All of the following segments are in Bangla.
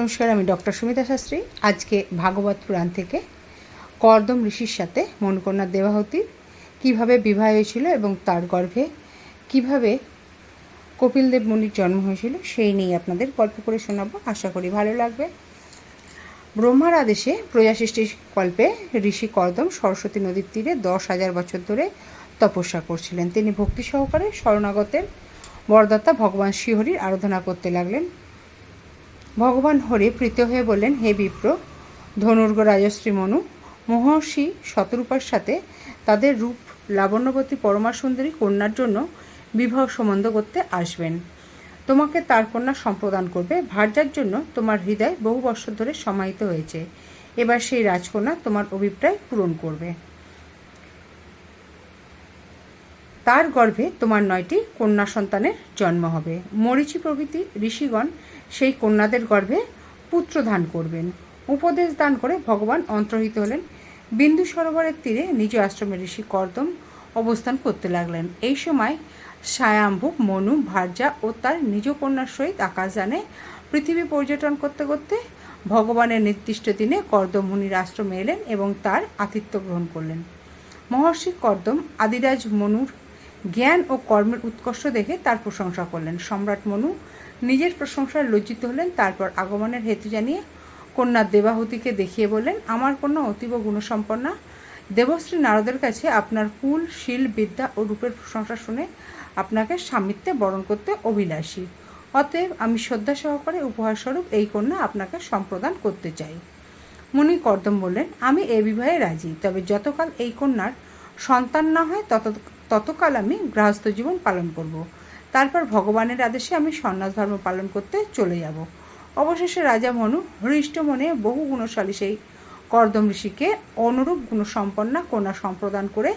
নমস্কার, আমি ডক্টর সুমিতা শাস্ত্রী। আজকে ভাগবত পুরাণ থেকে কর্দম ঋষির সাথে মনকন্যা দেবাহতীর কীভাবে বিবাহ হয়েছিল এবং তার গর্ভে কীভাবে কপিলদেব মুনির জন্ম হয়েছিল, সেই নিয়ে আপনাদের গল্প করে শোনাবো। আশা করি ভালো লাগবে। ব্রহ্মার আদেশে প্রজা সৃষ্টির কল্পে ঋষি কর্দম সরস্বতী নদীর তীরে দশ হাজার বছর ধরে তপস্যা করছিলেন। তিনি ভক্তি সহকারে শরণাগতের বরদাতা ভগবান শ্রীহরির আরাধনা করতে লাগলেন। ভগবান হরি প্রীত হয়ে বললেন, হে বিপ্র ধনুর্গ রাজশ্রী মনু, মহর্ষি শতরূপার সাথে তাদের রূপ লাবণ্যবতী পরমা সুন্দরী কন্যার জন্য বিবাহ সম্বন্ধ করতে আসবেন। তোমাকে তার কন্যা সম্প্রদান করবে। ভার্যার জন্য তোমার হৃদয় বহু বছর ধরে সমাহিত হয়েছে। এবার সেই রাজকন্যা তোমার অভিপ্রায় পূরণ করবে। তার গর্ভে তোমার নয়টি কন্যা সন্তানের জন্ম হবে। মরিচি প্রভৃতি ঋষিগণ সেই কন্যাদের গর্ভে পুত্র দান করবেন। উপদেশ দান করে ভগবান অন্তর্হিত হলেন। বিন্দু সরোবরের তীরে নিজ আশ্রমে ঋষি কর্দম অবস্থান করতে লাগলেন। এই সময় সায়াম্ভুক মনু, ভার্যা ও তার নিজ কন্যার সহিত আকাশযানে পৃথিবী পর্যটন করতে করতে ভগবানের নির্দিষ্ট দিনে কর্দম মুনির আশ্রমে এলেন এবং তার আতিথ্য গ্রহণ করলেন। মহর্ষি কর্দম, আদিরাজ মনুর জ্ঞান ও কর্মের উৎকর্ষ দেখে তার প্রশংসা করলেন। সম্রাট মনু নিজের প্রশংসায় লজ্জিত হলেন, তারপর আগমনের হেতু জানিয়ে কন্যা দেবাহুতিকে দেখিয়ে বললেন, আমার কন্যা অতীব গুণসম্পন্না। দেবশ্রী নারদের কাছে আপনার কুল, শীল, বিদ্যা ও রূপের প্রশংসা শুনে আপনাকে সামিত্যে বরণ করতে অভিলাষী। অতএব আমি শ্রদ্ধা সহকারে উপহারস্বরূপ এই কন্যা আপনাকে সম্প্রদান করতে চাই। মুনি কর্দম বললেন, আমি এ বিবাহে রাজি, তবে যতকাল এই কন্যার সন্তান না হয়, তত ততকাল আমি গৃহস্থ জীবন পালন করব। তারপর ভগবানের আদেশে আমি সন্ন্যাস ধর্ম পালন করতে চলে যাব। অবশেষে রাজা মনু হৃষ্ট মনে বহু গুণশালী সেই কর্দম ঋষিকে অনুরূপ গুণসম্পন্না কন্যা সম্প্রদান করে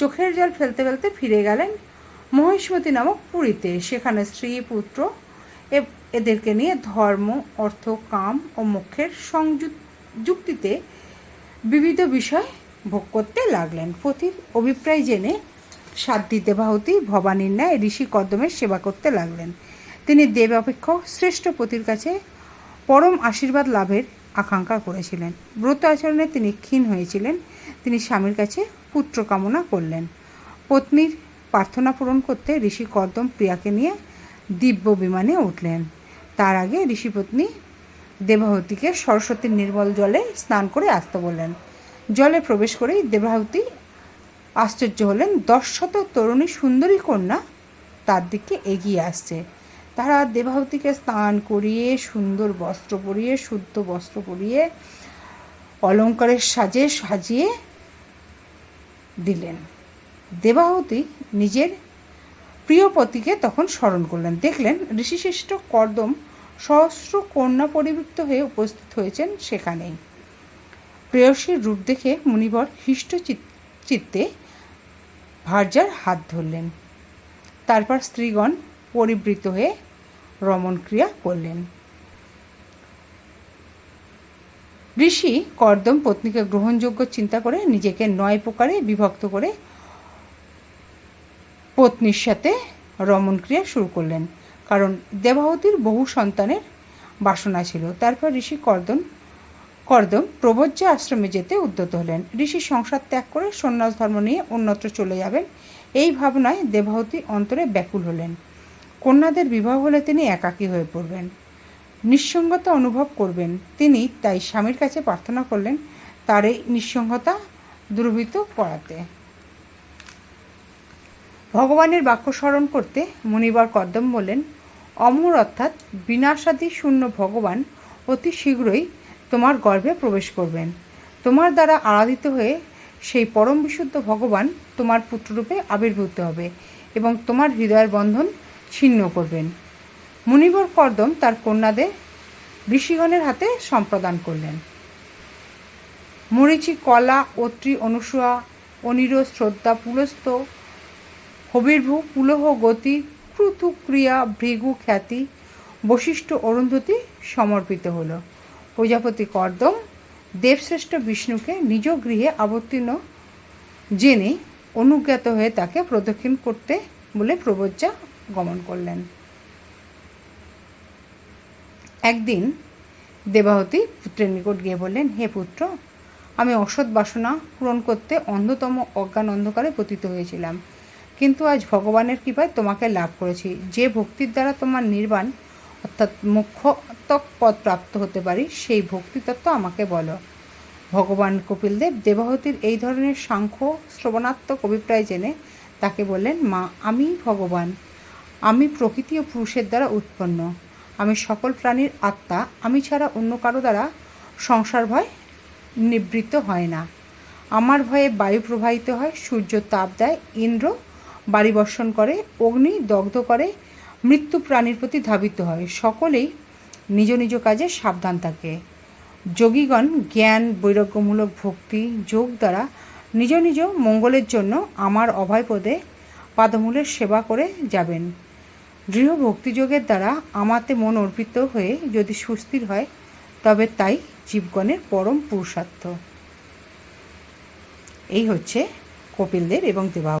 চোখের জল ফেলতে ফেলতে ফিরে গেলেন মহিষ্মতী নামক পুরীতে। সেখানে স্ত্রী, পুত্র এদেরকে নিয়ে ধর্ম, অর্থ, কাম ও মোক্ষের সংযুক্তিতে বিবিধ বিষয় ভোগ করতে লাগলেন। পতির অভিপ্রায় জেনে সাধ্বী দেবাহতী ভবানীর ন্যায় ঋষি কর্দমের সেবা করতে লাগলেন। তিনি দেব অপেক্ষা শ্রেষ্ঠ পতির কাছে পরম আশীর্বাদ লাভের আকাঙ্ক্ষা করেছিলেন। ব্রত আচরণে তিনি ক্ষীণ হয়েছিলেন। তিনি স্বামীর কাছে পুত্র কামনা করলেন। পত্নীর প্রার্থনা পূরণ করতে ঋষি কর্দম প্রিয়াকে নিয়ে দিব্য বিমানে উঠলেন। তার আগে ঋষিপত্নী দেবাহতীকে সরস্বতীর নির্মল জলে স্নান করে আসতে বললেন। জলে প্রবেশ করেই দেবাহতী আশ্চর্য হলেন, দশশত তরুণী সুন্দরী কন্যা তার দিকে এগিয়ে আসছে। তারা দেবাহতীকে স্নান করিয়ে, সুন্দর বস্ত্র পরিয়ে, শুদ্ধ বস্ত্র পরিয়ে, অলঙ্কারের সাজে সাজিয়ে দিলেন। দেবাহতী নিজের প্রিয় পতিকে তখন স্মরণ করলেন। দেখলেন, ঋষিশ্রেষ্ঠ কর্দম সহস্র কন্যা পরিবৃত্ত হয়ে উপস্থিত হয়েছেন সেখানেই। প্রেয়সীর রূপ দেখে মুনিবর হৃষ্ট চিত- চিত্তে ভার্যার হাত ধরলেন। তারপর স্ত্রীগণ পরিবৃত হয়ে রমণ ক্রিয়া করলেন। ঋষি কর্দম পত্নীকে গ্রহণযোগ্য চিন্তা করে নিজেকে নয় প্রকারে বিভক্ত করে পত্নীর সাথে রমণ ক্রিয়া শুরু করলেন। কারণ দেবাহতীর বহু সন্তানের বাসনা ছিল। তারপর ঋষি কর্দম কর্দম প্রবজ্জা আশ্রমে যেতে উদ্যত হলেন। ঋষি সংসার ত্যাগ করে সন্ন্যাস ধর্ম নিয়ে অন্যত্র চলে যাবেন। এই ভাবনায় দেবাহতী অন্তরে ব্যাকুল হলেন। কন্যাদের বিবাহ হলে তিনি একাকী হয়ে পড়বেন। নিঃসঙ্গতা অনুভব করবেন। তিনি তাই স্বামীর কাছে প্রার্থনা করলেন, তার এই নিঃসঙ্গতা দূরভূত করাতে। ভগবানের বাক্য স্মরণ করতে মুনিবার কদ্দম বলেন অমর অর্থাৎ বিনাশাদি শূন্য ভগবান অতি শীঘ্রই তোমার গর্ভে প্রবেশ করবেন। তোমার দ্বারা আরাধিত হয়ে সেই পরম বিশুদ্ধ ভগবান তোমার পুত্ররূপে আবির্ভূত হবে এবং তোমার হৃদয়ের বন্ধন ছিন্ন করবেন। মুনিবর কর্দম তার কন্যাদের ঋষিগণের হাতে সম্প্রদান করলেন। মরিচি, কলা, অত্রি, অনুসূয়া, অনির, শ্রদ্ধা, পুলস্ত, হবির্ভু, পুলহ, গতি ক্রুতু ক্রিয়া ভৃগু, খ্যাতি, বশিষ্ঠ অরুন্ধতি সমর্পিত হলো। প্রজাপতি কর্দম দেবশ্রেষ্ঠ বিষ্ণুকে নিজ গৃহে অবতীর্ণ জেনে অনুজ্ঞাত হয়ে তাকে প্রদক্ষিণ করতে বলে প্রবজ্জা গমন করলেন। একদিন দেবাহতী পুত্রের নিকট গিয়ে বললেন, হে পুত্র, আমি অসৎ বাসনা পূরণ করতে অন্ধতম অজ্ঞান অন্ধকারে পতিত হয়েছিলাম। কিন্তু আজ ভগবানের কৃপায় তোমাকে লাভ করেছি। যে ভক্তির দ্বারা তোমার নির্বাণ অর্থাৎ মুখ্যতক পদ প্রাপ্ত হতে পারি, সেই ভক্তিতত্ত্ব আমাকে বলো। ভগবান কপিলদেব দেবাহতীর এই ধরনের সাংখ্য, শ্রবণাত্মক অভিপ্রায় জেনে তাকে বললেন, মা, আমি ভগবান। আমি প্রকৃতি ও পুরুষের দ্বারা উৎপন্ন। আমি সকল প্রাণীর আত্মা। আমি ছাড়া অন্য কারও দ্বারা সংসার ভয় নিবৃত্ত হয় না। আমার ভয়ে বায়ু প্রবাহিত হয়, সূর্য তাপ দেয়, ইন্দ্র বাড়ি বর্ষণ করে, অগ্নি দগ্ধ করে মৃত্যু প্রাণীর প্রতি ধাবিত হয়। সকলেই নিজ নিজ কাজে সাবধান থাকে। যোগীগণ জ্ঞান, বৈরাগ্যমূলক ভক্তি যোগ দ্বারা নিজ নিজ মঙ্গলের জন্য আমার অভয়পদে পাদমূলের সেবা করে যাবেন। দৃঢ় ভক্তিযোগের দ্বারা আমাতে মন অর্পিত হয়ে যদি সুস্থির হয়, তবে তাই জীবগণের পরম পুরুষার্থ। এই হচ্ছে কপিলদেব এবং দেবা